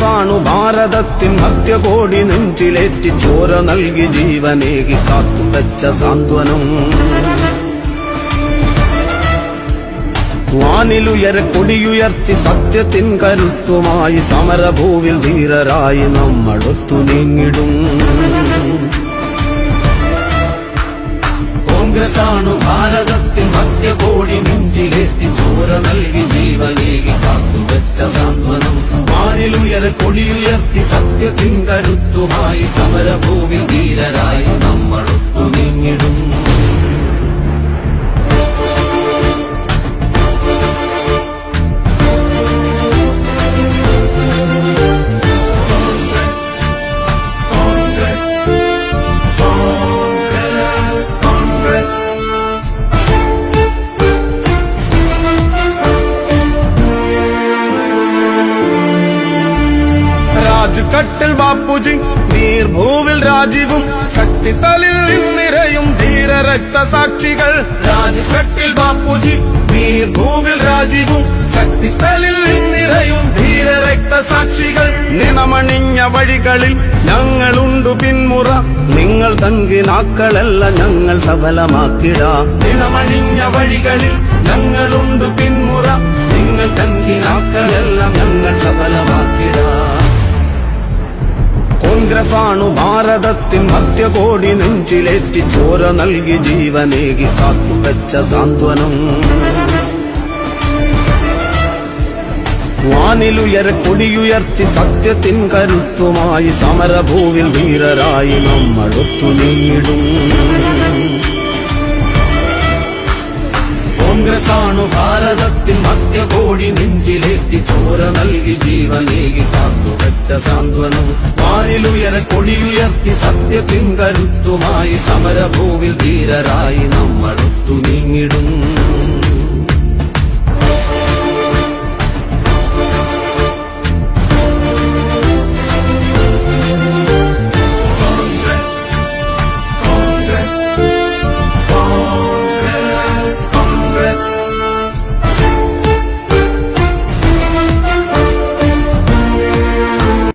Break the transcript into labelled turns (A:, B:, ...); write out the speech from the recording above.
A: കോൺഗ്രസാണു ഭാരതത്തിൻ ഭക്തകോടി നെഞ്ചിലേറ്റി ചോര നൽകി ജീവനേകി കാത്തുവച്ച സാന്ത്വനം. വാനിലുയര കൊടിയുയർത്തി സത്യത്തിൻ കരുത്തുമായി സമരഭൂവിൽ ധീരരായി നമ്മളൊത്തു നീങ്ങിടും. കോൺഗ്രസ് ആണു ഭാരതത്തിൻ മധ്യകോടി നെഞ്ചിലേറ്റി ചോര നൽകി ജീവനേകി കാത്തു കാത്തുവെച്ച സാന്ത്വനം. മാനിലുയര കൊടിയുയർത്തി സത്യത്തിൻ കരുത്തുമായി സമരഭൂമി ധീരരായി നമ്മളൊത്തു രാജ്കട്ടിൽ ബാപ്പുജി നീർഭൂവിൽ രാജീവും ശക്തി തലിൽ നിറയും ധീര രക്തസാക്ഷികൾ. രാജ്കട്ടിൽ ബാപ്പുജി നീർഭൂവിൽ രാജീവും ശക്തി തലിൽ നിറയും ധീര രക്തസാക്ഷികൾ. നിണമണിഞ്ഞ വഴികളിൽ ഞങ്ങളുണ്ടു പിന്മുറ. നിങ്ങൾ തങ്കിനാക്കളല്ല ഞങ്ങൾ സഫലമാക്കിടാം. നിണമണിഞ്ഞ വഴികളിൽ ഞങ്ങളുണ്ടു പിന്മുറ. നിങ്ങൾ തങ്കിനാക്കളെല്ലാം ഞങ്ങൾ സഫലമാക്കിടാ. കോൺഗ്രസാണു ഭാരതത്തിൻ മധ്യകോടി നെഞ്ചിലേറ്റി ചോര നൽകി ജീവനേകി കാത്തുവെച്ച സാന്ത്വനം. വാനിലുയര കൊടിയുയർത്തി സത്യത്തിൻ കരുത്തുമായി സമരഭൂവിൽ വീരരായി നമ്മളൊത്തു നീങ്ങിടും. കോൺഗ്രസാണു ഭാരതത്തിൻ മധ്യകോടി നെഞ്ചിലേറ്റി ചോര നൽകി ജീവനേകി കാത്തുവെച്ച സാന്ത്വനം വാനിലുയര കൊടിയുയർത്തി സത്യത്തിൻ കരുത്തുമായി സമരഭൂവിൽ ധീരരായി നമ്മളൊത്തു നീങ്ങിടും.